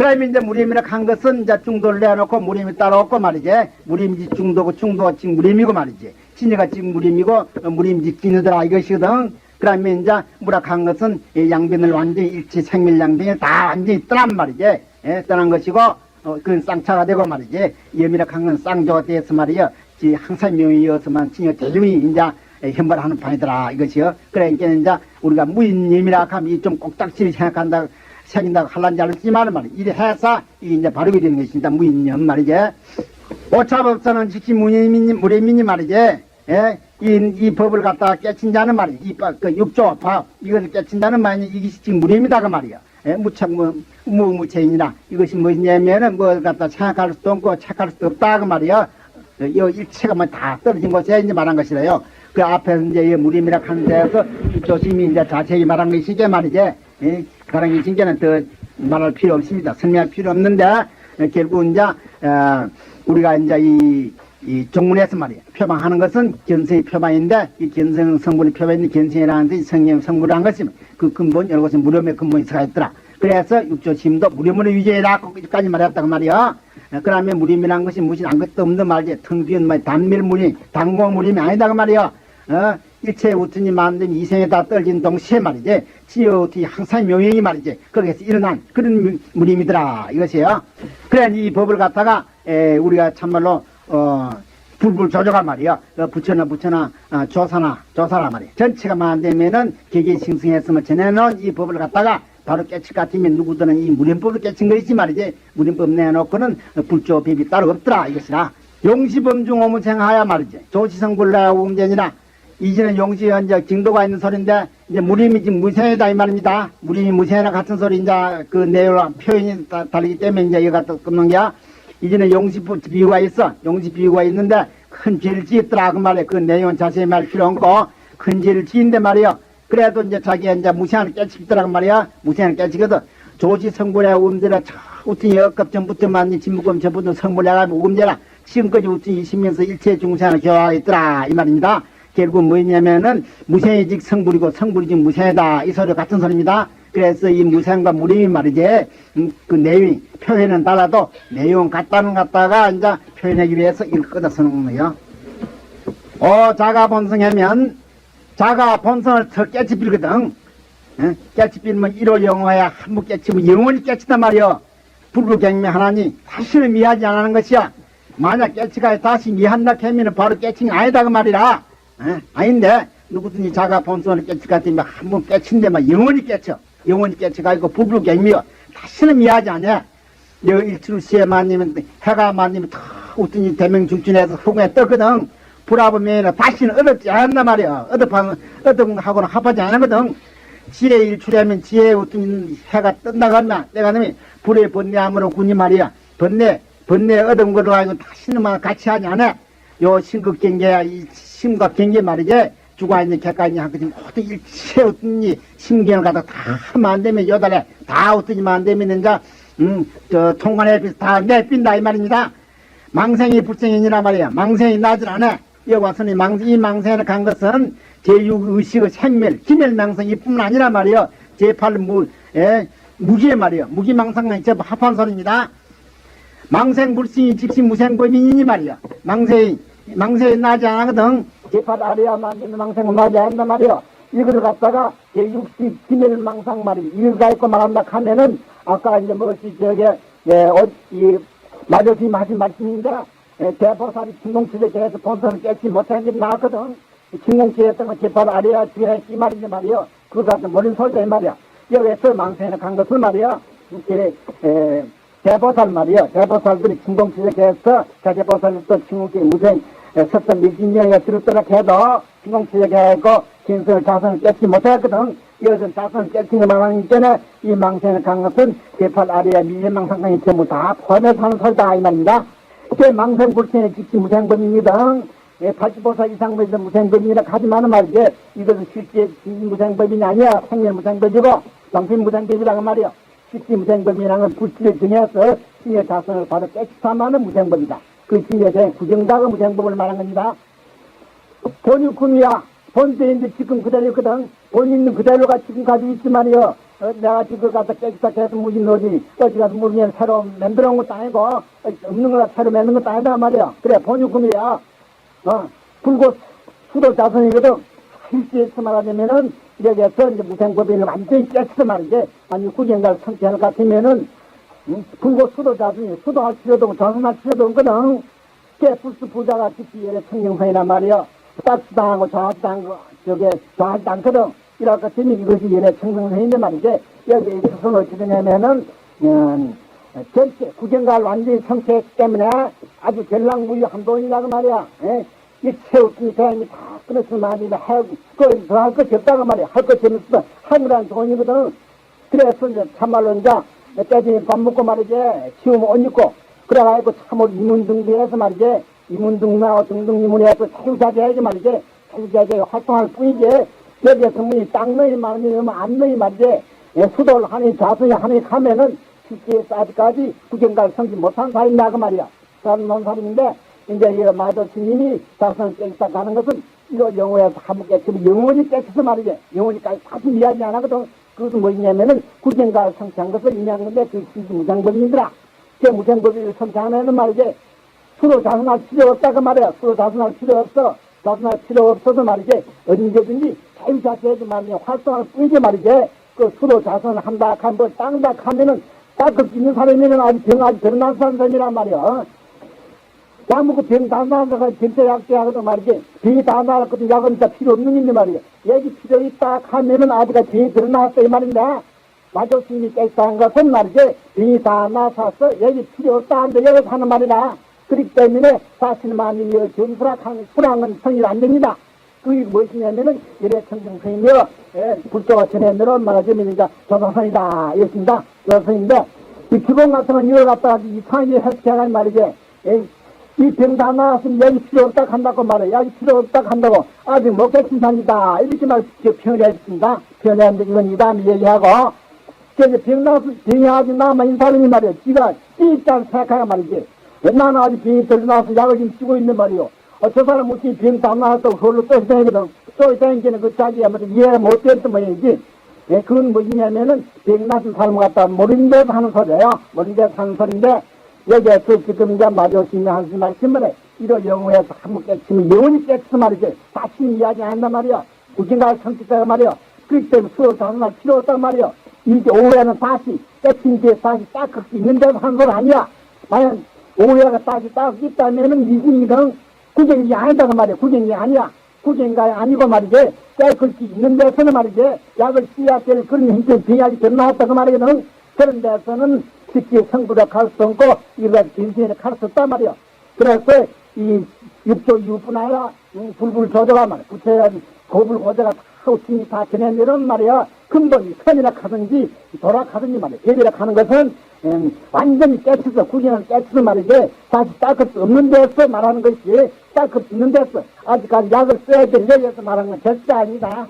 그러면 이제 무림이라 한 것은 이제 중도를 내놓고 무림이 따라오고 말이지. 무림지 중도고 중도가 지금 무림이고 말이지. 진이가 지금 무림이고 어, 무림지 진이더라 이것이거든. 그러면 이제 무락한 것은 이 양변을 완전히 일치 생밀 양변이 다 완전히 떠난 말이지. 예, 떠난 것이고 어, 그건 쌍차가 되고 말이지. 염이락한 건 쌍조가 되어서 말이요. 지 항상 명이어서만 진여 대중이 이제 현발하는 판이더라 이것이요. 그러니까 이제 우리가 무인임이라 하면 이좀 꼭딱지를 생각한다 생긴다고 할란지 알지만 말이야. 이래 해서 이게 이제 바르게 되는 것입니다. 무인념 말이지. 오차법서는 즉시 무인민, 무례민이 말이지. 예? 이, 이 법을 갖다가 깨친 자는 말이야. 이, 법, 그 육조, 법, 이것을 깨친 자는 말이야. 이것이 지금 무례입니다가 말이야. 예? 무척, 뭐, 무무체인이나 이것이 뭐냐면은 뭘 갖다 생각할 수도 없고 착할 수도 없다. 그 말이야. 이 일체가 뭐다 떨어진 것에 이제 말한 것이래요. 그 앞에서 이제 이 무림이라 하는 데서 조심히 이제 자세히 말한 것이게 말이지. 예? 그런 게 진짜는 더 말할 필요 없습니다. 설명할 필요 없는데, 어, 결국 이제, 어, 우리가 이제 이, 이 종문에서 말이에요. 표방하는 것은 견성의 표방인데, 이 견성 성분의 표방인데, 견성이라는 것이 성령 성분이라는 것이 그 근본, 여러 것은 무렴의 근본이 들어가 있더라. 그래서 육조심도 무렴으로 유죄라, 거기까지 말했다고 말이야. 어, 그러면 무림이라는 것이 무슨 아무것도 없는 말이지. 텅 비은 말, 단밀 무림, 단공 무림이 아니다, 그 말이야. 어? 일체 우튼이 만든 이생에 다 떨어진 동시에 말이지. 지어우티 항상 명령이 말이지. 거기에서 일어난 그런 무- 무림이더라. 이것이요. 그래, 이 법을 갖다가, 에, 우리가 참말로, 어, 불불 조조가 말이야. 어, 부처나 부처나, 어, 조사나, 조사라 말이야. 전체가 만되면은 계계 싱승했으면 전에는 이 법을 갖다가 바로 깨칠 것 같으면 누구든 이 무림법을 깨친 것이지 말이지. 무림법 내놓고는 불조 법이 따로 없더라. 이것이라. 용시범중 오무생하야 말이지. 조시성불라 오음전이라. 이제는 용시 현재 징도가 있는 소리인데 이제 무림이 지금 무생이다 이 말입니다. 무림이 무생이나 같은 소리 이제 그 내용 표현이 다, 다르기 때문에 이제 이거 갖다 끊는 게야. 이제는 용시 비유가 있어. 용시 비유가 있는데 큰 죄를 지었더라 그 말에 그 내용은 자세히 말 필요 없고 큰 죄를 지은데 말이야. 그래도 이제 자기가 이제 무생을 깨치더라 그 말이야. 무생을 깨치거든. 조지 성불의 우음제라 우튼이 역급 전부터만 이 진무금 전부터 성불해가 우음제라 지금까지 우튼이 있으면서 일체 중생을 교화했더라 이 말입니다. 결국 뭐냐면은 무생이직 성불이고 성불이직 무생이다 이 소리 같은 소리입니다. 그래서 이 무생과 무림이 말이지 음, 그 내용 표현은 달라도 내용 같다는 갖다가 이제 표현하기 위해서 이걸 끊어서는 거예요. 어 자가 본성하면 자가 본성을 더 깨치빌거든. 예? 깨치빌면 일월 영화야 한번 깨치면 영원히 깨치단 말이여. 불구경미 하나니 다시는 미하지 않는 것이야. 만약 깨치가 다시 미한다 하면 바로 깨칭이 아니다 그 말이라. 예? 아닌데 누구든지 자가 본성을 깨치 같으면 한번 깨친데만 영원히 깨쳐. 영원히 깨쳐가지고 불불경미여. 다시는 미하지 않아. 여 일출시에 만니면 해가 만니면 다 어떤 대명중진에서 후궁에 떴거든. 불합으면 다시는 얻었지 않는단 말이야. 얻어방, 얻어하고는 합하지 않거든. 지혜 일출하면 지혜 어떤 해가 하면 내가 놈이 불에 번뇌함으로 군이 말이야. 번뇌, 번뇌 얻은 거로 가지고 다시는 막 같이 하지 않아. 요 심극경계야, 이 심각경계 말이지. 주가 있는 객관이 하거든. 모든 일체 어떤 이 심경을 갖다 다 되면 여달에 다 어떠지만 안 되면 이제, 음, 저, 통관에 다 내빈다 이 말입니다. 망생이 불생이니라 말이야. 망생이 나질 않아. 여기 와서는 망, 이 망생을 간 것은 제6의식의 생멸, 기멸망성이 뿐 아니라 말이야. 제8 무, 예, 무기의 말이야. 무기망상은 합한 소리입니다. 망생 불생이 즉시 무생법이니 말이야. 망생이, 망생이 나지 않거든. 제8 아래야만 되는 망생은 나지 않는단 말이야. 이거를 갖다가 제60 기멸망상 말이야. 이걸 갖고 말한다 하면은 아까 이제 뭐지 저게, 예, 어, 이, 마저스님 하신 말씀인데, 예, 대보살이 진공치레에서 본선을 깨지 못한 일이 나왔거든. 진공치레했던 거 재판 아래야 주의했지 말이지 말이야. 그거 같은 모른 소리다 이 말이야. 여기에서 망세는 간 것을 말이야. 이렇게, 에, 대보살 말이야. 대보살들이 진공치레에서 대보살이 또 진공치레 무생, 에, 섰던 밀진령에 들었더라 해도 했고, 진성을 자선을 깨지 못했거든. 이것은 자선을 깨지는 말하기 전에 이 망세는 간 것은 대팔 아래야 미래망상강이 전부 다 포함해서 하는 소리다 이 말입니다. 그 망생 불신의 직시 무생법입니다. 예, 팔지보사 이상법에서 무생법이라 하지만은 말이지 이것은 실제 무생법이 아니야 생명 무생법이고 정신 무생법이라고 말이야 실제 무생법이라는 건 불치를 정해서 신의 자선을 바로 깨끗하면 무생법이다. 그 신의 대 구정다가 무생법을 말한 겁니다. 본육군이야 본때인데 지금 그대로거든. 본 있는 그대로가 지금 가지고 있지 말이야 어, 내가 지금 가서 깨끗하게 해서 무진 넣지 어디 가서 무진 새로 만들어 온 것도 아니고 어, 없는 거나 새로 만든 것도 아니다 말이야. 그래 본유금이야. 어 불고 수도 자선이거든. 실제에서 말하자면은 여기에서 이제 무생법인을 완전히 깨쳐서 말이지 아니 구경갈 성취할 것 같으면은 응? 불고 수도 자선이 수도할 필요도 없고 자선할 필요도 없거든 깨풀스 부자가 특히 예래 청정선이란 말이야 따스당하고 좌당하고 저게 좌하지 않거든 이럴 것 같으면 이것이 예래 청정선인데 말이지 여기 있어서는 어찌 되냐면은 음, 전체 구경갈 완전히 성취했기 때문에 아주 전랑무유 한돈이라고 말이야 예? 이 채우니까 이다 끊었을 마음이다 하고 그걸 더할 것이 없다고 말이야. 할 것이 없어 하늘한 돈이거든. 그래서 이제 참말로 이제 때중에 밥 먹고 말이지 치우면 옷 입고 그래가지고 참으로 이문등비해서 말이지 이문등나고 등등이문해서 차유자재야지 말이지. 차유자재 활동할 뿐이지. 여기에 성문이 땅 너희 말이 너무 안 너희 말이지. 예, 수도를 하니 좌선이 하니 가면은 실제에서 아직까지 구경갈 성지 못한 사람이 나그 말이야. 논 사람인데 이제 이 마도 스님이 자선을 깨끗다 가는 것은 이거 영어에서 한번 깨끗이 영원히 깨끗해서 말이지 영원히까지 다시 이야기 안 하거든 그것은 뭐냐면은 구경갈 성취한 것을 의미하는 건데 그 실제 무장법인이더라 그 무장법인을 성취하면은 말이지 수로 자선할 필요 없다고 말이야. 수로 자선할 필요 없어. 자선할 필요 없어서 말이지. 언제든지 자유자재하지 말이야. 활동할 뿐이지 말이지. 그 수로 자선한다, 한번 땅다 하면은 딱그 있는 사람이면 아주 병 아주 드러난 사람이란 말이야. 어? 약 먹고 병 다 나가서 진짜 약대 하거든 말이지. 병이 다 나갔거든 약은 진짜 필요 없는 일인데 말이야. 여기 필요 있다 하면은 아직까지 병이 드러났어 이 말인데. 마조스님이 깨끗한 것은 말이지. 병이 다 나서서 여기 필요 없다 하는데 여기서 하는 말이라. 그렇기 때문에 사실 만일이 전수락한 수락은 성일 안 됩니다. 그게 무엇이냐면은 이래 청정성이며 예, 불조가 전해면은 말하자면 이제 조선선이다 이것입니다. 조선인데 이 기본 같은 건 이걸 갖다가 이상하게 해석해가는 말이지. 예, 이 병다 나왔으면 여기 필요 없다 한다고 말해. 여기 필요 없다 한다고 아직 못 깨친 산이다. 이렇게 말 표현을 했습니다. 표현했는데 이건 이 다음에 얘기하고 그래서 병 나서 병이 아직 남아있는 사람이 말이야. 지가 띠있다는 생각하가 말이지. 나는 아직 병이 덜 나와서 약을 지금 쓰고 있는 말이요. 어, 저 사람 무슨 병다 나왔다고 그걸로 또 다니거든. 또 다니기는 그 자기가 뭐 이해 못했던 모양이지. 예, 그건 뭐냐면은 병 나서 사람 같다 모르는 데서 하는 소리예요. 모르는 데서 하는 소리인데 여기에서 지금 이제 마조심이 하는 말씀을 이런 영어에서 한번 깨치면 영원히 깨치서 말이지. 다시 이야기 안 한단 말이야. 우리가 성취자가 말이야. 그렇기 때문에 수업 다는 날 필요 없단 말이야. 이제 오후에는 다시 깨친 뒤에 다시 딱할 수 있는 데서 하는 소리 아니야. 만약 오해가 다시 딱 있다면은 미진이는 구경이 아니다고 말이야. 구경이 아니야. 구경가 아니고 말이지. 깨끗이 있는 데서는 말이지. 약을 될 그런 힘들 비약이 더 나왔다고 말이거든. 그런 데서는 쉽게 성부를 갈수 없고, 이런 진신을 갈수 없단 말이야. 그래서 이 육조 이웃뿐 아니라 음, 불불 조조가 말이야. 구체적인 고불 고조가 다 전해내는 말이야. 근본이 선이라 가든지 돌아가든지 말이야. 대비라 가는 것은 음, 완전히 깨쳐서 구경을 깨쳐서 말이지 다시 닦을 수 없는 데서 말하는 것이 닦을 수 있는 데서 아직까지 약을 써야 될 여기에서 말하는 건 절대 아니다.